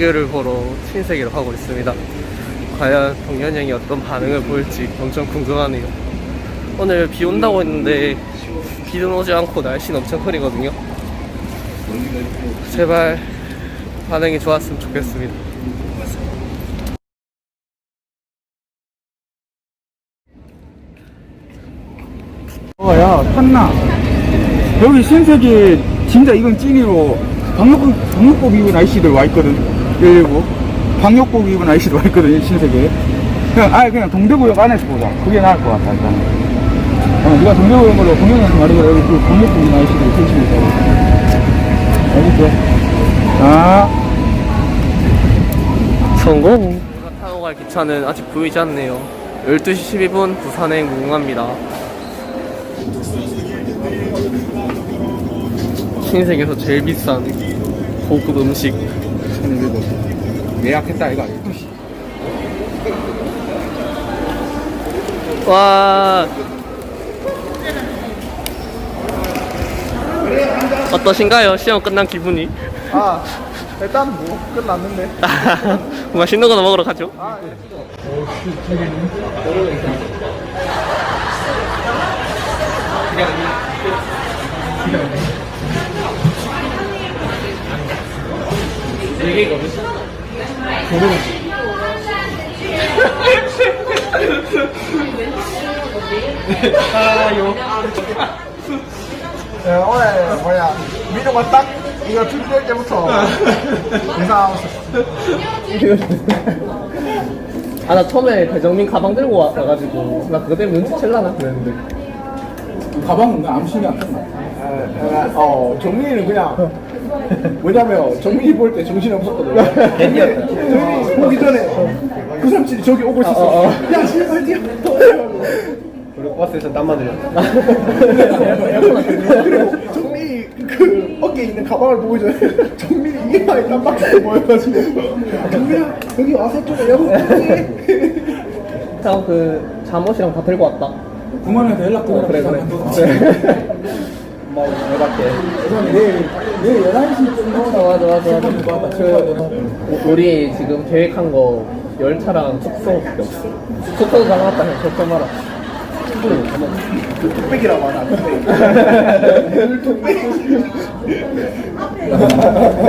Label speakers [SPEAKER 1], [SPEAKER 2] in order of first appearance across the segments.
[SPEAKER 1] 왕교를 보러 신세계로 가고 있습니다. 과연 동현 형이 어떤 반응을 보일지 엄청 궁금하네요. 오늘 비 온다고 했는데 비는 오지 않고 날씨는 엄청 흐리거든요. 제발 반응이 좋았으면 좋겠습니다.
[SPEAKER 2] 어, 야, 탔나? 여기 신세계 진짜 이건 찐이로 방역복 입은 아이씨들 와 있거든. 119. 방역복 입은 아이씨들 와 있거든, 신세계. 그냥, 아예 그냥 동대구역 안에서 보자. 그게 나을 것 같아, 일단. 어, 네가 동대구역 걸로 공연에서 말해봐. 여기 그 방역복 입은 아이씨들이 펼치고 있다고. 알겠죠? 아.
[SPEAKER 1] 성공! 제가 타고 갈 기차는 아직 보이지 않네요. 12시 12분 부산행 무궁합니다. 신세계에서 제일 비싼 고급 음식.
[SPEAKER 2] 1200원. 예약했다, 이거. 12시.
[SPEAKER 1] 와. 어떠신가요? 시험 끝난 기분이?
[SPEAKER 2] 아, 일단 뭐, 끝났는데.
[SPEAKER 1] 맛있는 거나 먹으러 가죠.
[SPEAKER 2] 아, 예.
[SPEAKER 1] 네 개거든. 아요.
[SPEAKER 2] 네, 오늘 뭐야 민호가 딱 이거 준비할 때부터 이상하고
[SPEAKER 1] 아, 나 처음에 배정민 가방 들고 와- 와가지고, 나 그거 때문에 눈치 챌라나 그랬는데.
[SPEAKER 2] 가방은 아무 신경 안 썼나? 어 정민이는 그냥 뭐냐면 정민이 볼 때 정신이 없었거든
[SPEAKER 1] 괜히였다.
[SPEAKER 2] 정민이 보기 전에 그 삼촌이 저기 오고 있었어
[SPEAKER 1] 어, 어.
[SPEAKER 2] 야 제발 뛰어
[SPEAKER 1] 그리고 버스에서 땀만 흘렸다.
[SPEAKER 2] 그리고 정민이 그 어깨에 있는 가방을 보기 전에 정민이 이마에 땀박스 보여가지고 정민아 여기 와서 좀 에어컨
[SPEAKER 1] 형, 그, 잠옷이랑 다 들고 왔다.
[SPEAKER 2] 부모님한테 연락
[SPEAKER 1] 어, 그래, 그래. 뭐, 열받게.
[SPEAKER 2] 내일 내일 11시쯤
[SPEAKER 1] 맞아, 맞아, 맞아, 맞아. 그, 우리 지금 계획한 거 열차랑 숙소밖에 없어. 숙소도 잡아놨다, 형. 걱정 마라.
[SPEAKER 2] 뚝배기라고 하나 뚝배기 뚝배기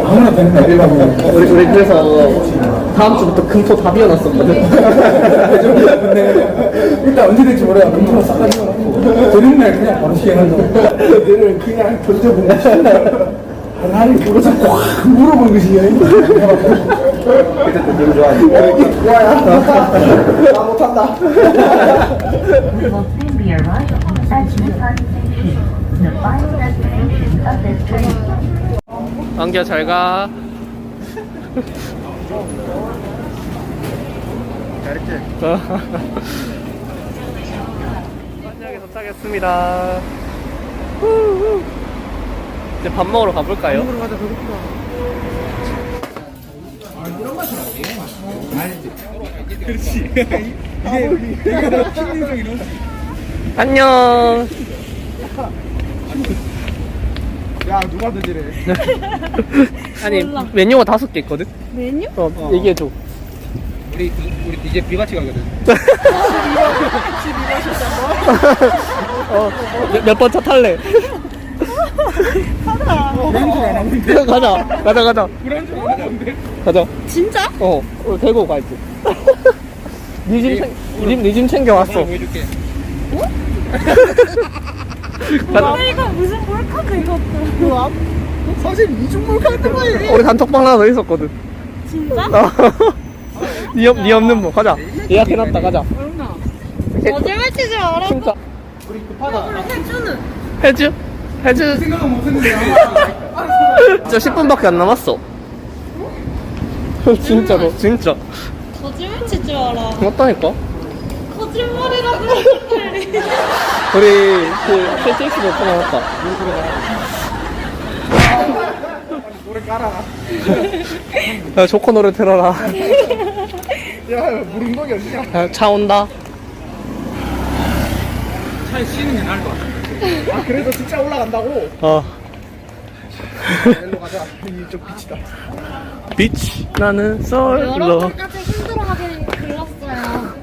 [SPEAKER 2] 아무나 되는 날이라고
[SPEAKER 1] 우리, 우리 그래서 다음 주부터 금토 다 비워놨었거든.
[SPEAKER 2] 일단 언제 될지 몰라요 금토로 싸가지 놓고 저녁날 그냥 바로 시행한다 얘를 그냥 던져보고 싶다 나를 그거 꽉 물어본 것이 그때 또 너무 좋아하지 좋아야 나 못한다
[SPEAKER 3] We will soon be arriving at Nippon Station, the final destination of this train.
[SPEAKER 1] 안겨, 잘 가.
[SPEAKER 2] 잘했지
[SPEAKER 1] 후후. 이제 밥 먹으러 가볼까요?
[SPEAKER 2] 가자 배고프다 그렇지 이게 이게 이런
[SPEAKER 1] 안녕.
[SPEAKER 2] 야 누가 드지래
[SPEAKER 1] 아니 메뉴가 다섯 개 있거든.
[SPEAKER 4] 메뉴?
[SPEAKER 1] 어, 얘기해줘.
[SPEAKER 2] 우리 우리 이제 비같이 가거든
[SPEAKER 1] 몇번 차 탈래?
[SPEAKER 2] 브랜드 안 하는데
[SPEAKER 1] 가자, 가자, 가자,
[SPEAKER 2] 브랜드 안 하는데
[SPEAKER 1] 가자.
[SPEAKER 4] 진짜?
[SPEAKER 1] 어, 오늘 대구 가야지. 니짐 챙, 니짐, 니짐 챙겨 왔어.
[SPEAKER 2] 보여줄게
[SPEAKER 1] 가자.
[SPEAKER 4] 아, 이거 무슨 몰카도 이것도. 뭐야?
[SPEAKER 2] 사실 이중 몰 카드 거야
[SPEAKER 1] 우리 단톡방 하나 더 있었거든.
[SPEAKER 4] 진짜?
[SPEAKER 1] 어. 니, 없, 니 없는 뭐 가자. 예약해놨다, 가자.
[SPEAKER 4] 거짓말 치지 마라.
[SPEAKER 1] 진짜.
[SPEAKER 2] 우리 급하다
[SPEAKER 4] 해주는.
[SPEAKER 1] 해주? 해주.
[SPEAKER 2] 생각은 못했는데
[SPEAKER 1] 진짜 10분밖에 안 남았어. 진짜로, 진짜.
[SPEAKER 4] 거짓말 치지 마라.
[SPEAKER 1] 맞다니까?
[SPEAKER 4] 거짓말이라고 했는데.
[SPEAKER 1] 우리 그 KTX도 오픈해놨다.
[SPEAKER 2] 노래 깔아
[SPEAKER 1] 야, 조커 노래 들어라.
[SPEAKER 2] 야 무릉동이 어디냐
[SPEAKER 1] 야, 차 온다.
[SPEAKER 2] 차에 쉬는 게 나을 것 같아 아 그래도 진짜 올라간다고?
[SPEAKER 1] 어.
[SPEAKER 2] 일로 가자 이쪽 빛이다
[SPEAKER 1] 비치 나는 솔로
[SPEAKER 4] 여러분까지 힘들어하게 글렀어요.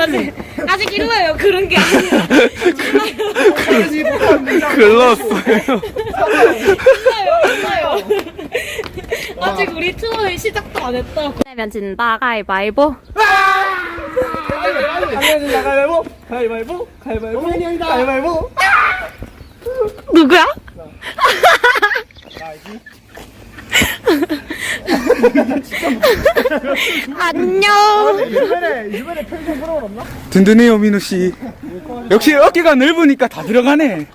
[SPEAKER 4] 아직, 아직 일러요. 그런 게 아니에요.
[SPEAKER 1] 글렀어요.
[SPEAKER 4] 일러요. 우리 투어의 시작도 안 했다고. 내면 진다. 가위바위보.
[SPEAKER 1] 가위바위보 가위바위보 가위바위보 가위바위보
[SPEAKER 4] 누구야? 안녕.
[SPEAKER 2] 든든해요 민우 씨. 역시 어깨가 넓으니까 다 들어가네.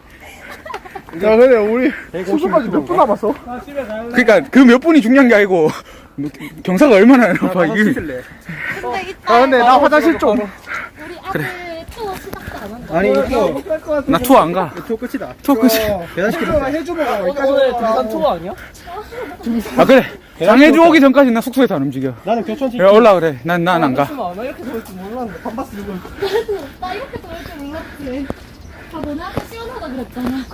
[SPEAKER 5] 야 근데 우리 수수까지 몇 분 남았어?
[SPEAKER 2] 그러니까 그 몇 분이 중요한 게 아니고 뭐, 경사가 얼마나 높아 이게.
[SPEAKER 4] 근데 이따
[SPEAKER 5] 아 근데 나 화장실 좀
[SPEAKER 4] 우리 아직 투어 시작도 안 한다.
[SPEAKER 5] 아니 이거
[SPEAKER 2] 나 투어 안 가.
[SPEAKER 5] 투어 끝이다
[SPEAKER 2] 투어 끝이.
[SPEAKER 5] 계단시키면 해주면 여기까지
[SPEAKER 1] 오늘. 등산 투어 아니야?
[SPEAKER 2] 아 그래. 장해주 오기 전까지 나 숙소에서 안 움직여.
[SPEAKER 5] 나는 교촌
[SPEAKER 2] 그래 올라 그래. 난 난 안 가.
[SPEAKER 1] 나 이렇게 보일 줄 몰랐는데 반바스 이거
[SPEAKER 4] 나 이렇게 더울 줄 몰랐지. 아, 너네 아까 시원하다 그랬잖아.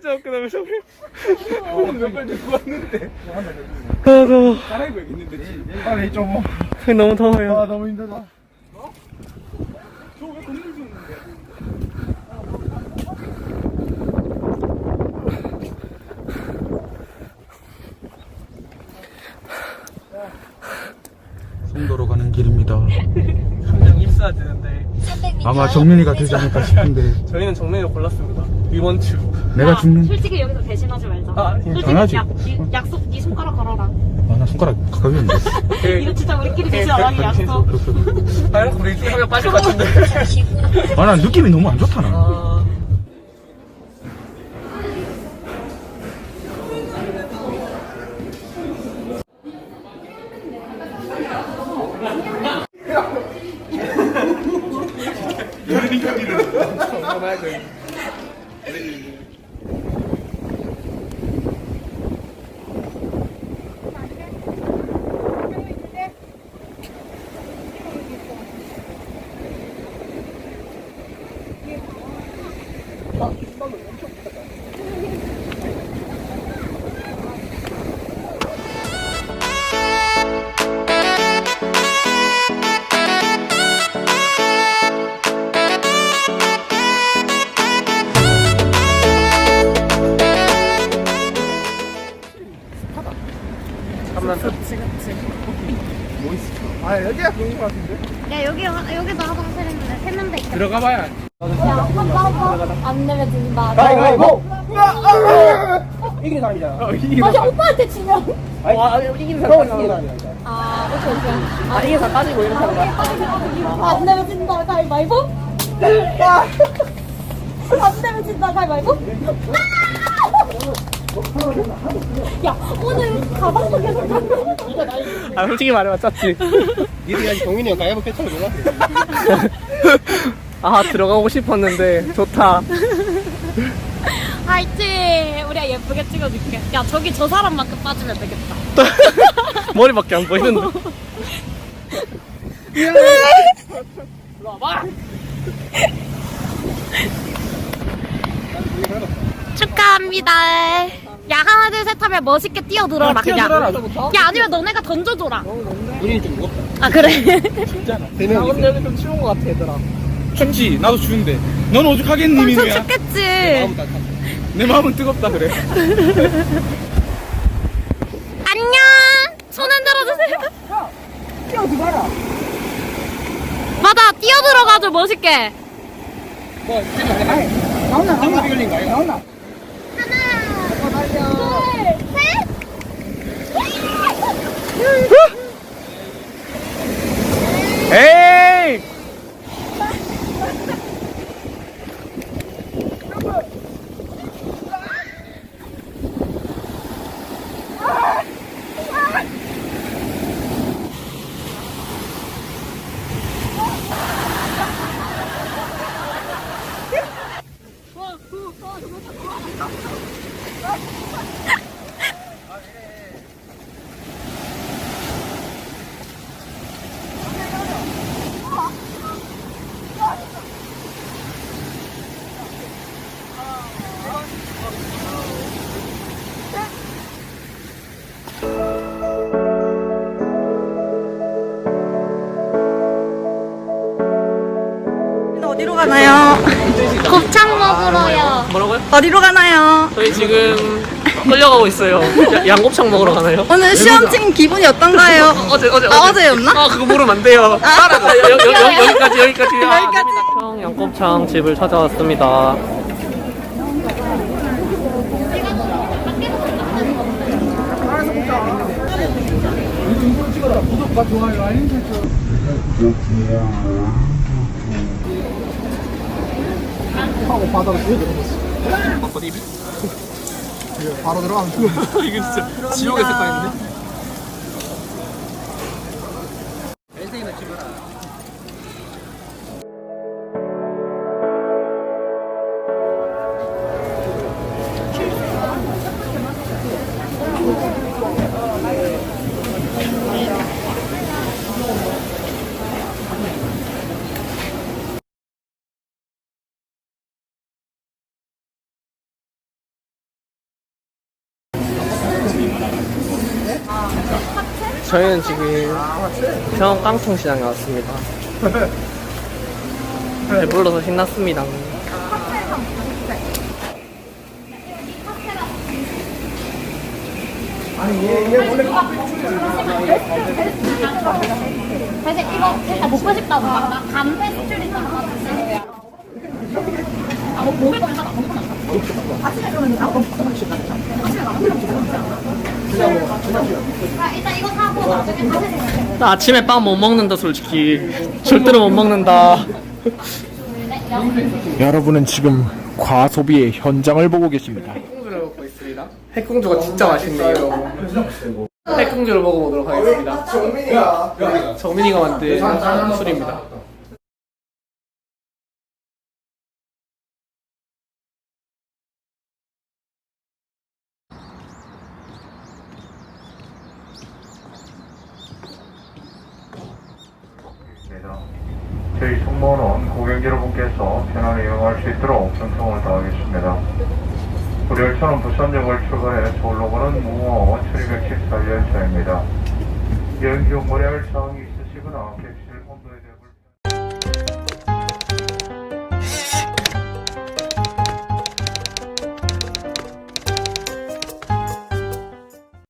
[SPEAKER 1] 진짜 웃기다 저 몇발 들고 왔는데? 아 더워
[SPEAKER 5] 아니 좀
[SPEAKER 1] 너무 더워요.
[SPEAKER 5] 아, 너무 힘들다.
[SPEAKER 2] 송도로 가는 길입니다.
[SPEAKER 1] 한명 입사야 되는데
[SPEAKER 2] 아마 정민이가 되지 않을까 싶은데.
[SPEAKER 1] 저희는 정면을 골랐습니다 위원추
[SPEAKER 2] 내가 죽는.
[SPEAKER 4] 솔직히 여기서 배신하지 말자.
[SPEAKER 1] 아,
[SPEAKER 4] 솔직히
[SPEAKER 2] 당연하지.
[SPEAKER 4] 약, 이- 약속 네 손가락 걸어라.
[SPEAKER 2] 아 나 손가락 가까이 있는데.
[SPEAKER 4] 이거 진짜 우리끼리 배신 안 하기 약속.
[SPEAKER 1] 아니 우리 한명 빠질 것 같은데
[SPEAKER 2] 아 나 느낌이 너무 안 좋다 나.
[SPEAKER 5] 아더아 여기가 좋은 것 같은데
[SPEAKER 4] 야, 여기, 여기도 화장실 있는데 세명다 있다.
[SPEAKER 2] 들어가 봐야.
[SPEAKER 4] 야, 안 내면 진다.
[SPEAKER 5] 가위바위보
[SPEAKER 1] 이기는 사람이잖아
[SPEAKER 4] 맞아, 오빠한테 치면.
[SPEAKER 1] 아 이기는 사람 이기는 사람이야
[SPEAKER 4] 아, 오케이, 오케이.
[SPEAKER 1] 아 이기는 사람 빠지고 이런 사람
[SPEAKER 4] 안 내면 진다. 가위바위보. 안 내면 진다. 가위바위보. 야, 오늘 가방도 계속 갖고.
[SPEAKER 1] 아 솔직히 말해봐 짰지
[SPEAKER 5] 니들이 아직 동민이 형 가위바위보 패턴을 몰랐어
[SPEAKER 1] 아 들어가고 싶었는데 좋다
[SPEAKER 4] 화이팅! 우리가 예쁘게 찍어줄게. 야, 저기 저 사람만큼 빠지면 되겠다.
[SPEAKER 1] 머리밖에 안 보이는데
[SPEAKER 4] 축하합니다. 야, 하나, 둘, 셋 하면 멋있게 뛰어들어라, 그냥. 야, 아니면 너네가 던져줘라.
[SPEAKER 5] 우리는 좀 무겁다
[SPEAKER 4] 아, 그래.
[SPEAKER 1] 아 근데 여기 좀 추운 것 같아 얘들아
[SPEAKER 2] 춥지. 나도 추운데. 넌 오죽하겠니
[SPEAKER 4] 엄청
[SPEAKER 2] 민우야.
[SPEAKER 4] 춥겠지.
[SPEAKER 2] 내 마음은 뜨겁다 그래.
[SPEAKER 4] 안녕! 손 흔들어 주세요.
[SPEAKER 2] 뛰어들어라.
[SPEAKER 4] 맞아, 뛰어들어가지고 멋있게.
[SPEAKER 5] 뭐 나오나 나오나 아니야? 나오나
[SPEAKER 4] 둘, 셋!
[SPEAKER 2] 에이.
[SPEAKER 6] 어디로 가나요?
[SPEAKER 1] 저희 지금 끌려가고 있어요. 야- 양곱창 먹으러 가나요?
[SPEAKER 6] 오늘 시험 친 기분이 어떤가요?
[SPEAKER 1] 어제 어제
[SPEAKER 6] 아, 어제였나?
[SPEAKER 1] 아 그거 모르면 안 돼요. 따라가 여, 여, 여, 여기까지 여기까지. 아,
[SPEAKER 6] 여기까지.
[SPEAKER 1] 형 양곱창 집을 찾아왔습니다.
[SPEAKER 5] 바 로 들어가면
[SPEAKER 1] 이게 진짜 지옥의 색깔인데. 저희는 지금 평 깡통시장에 왔습니다. 배불러서 신났습니다.
[SPEAKER 4] 사실 이거 살짝 먹고 싶다고. 수출 있잖아. 아, 뭐, 먹을 거면 하나, 먹을 거면 아, 일단 이거 사고 나중에 다시 생각해.
[SPEAKER 1] 나 아침에 빵 못 먹는다 솔직히. 절대로 못 먹는다.
[SPEAKER 7] 여러분은 지금 과소비의 현장을 보고 계십니다.
[SPEAKER 1] 핵공주를 먹고 있습니다. 핵공주가 진짜 맛있네요. 핵공주를 먹어보도록 하겠습니다. 정민이가 정민이가 만든 술입니다.
[SPEAKER 8] 있습니다. 저희 승무원은 고객 여러분께서 편안히 이용할 수 있도록 전송을 다하겠습니다. 우리 열차는 부산역을 출발해 서울로 가는 무어 1214 열차입니다. 여행 중 문의할 사항이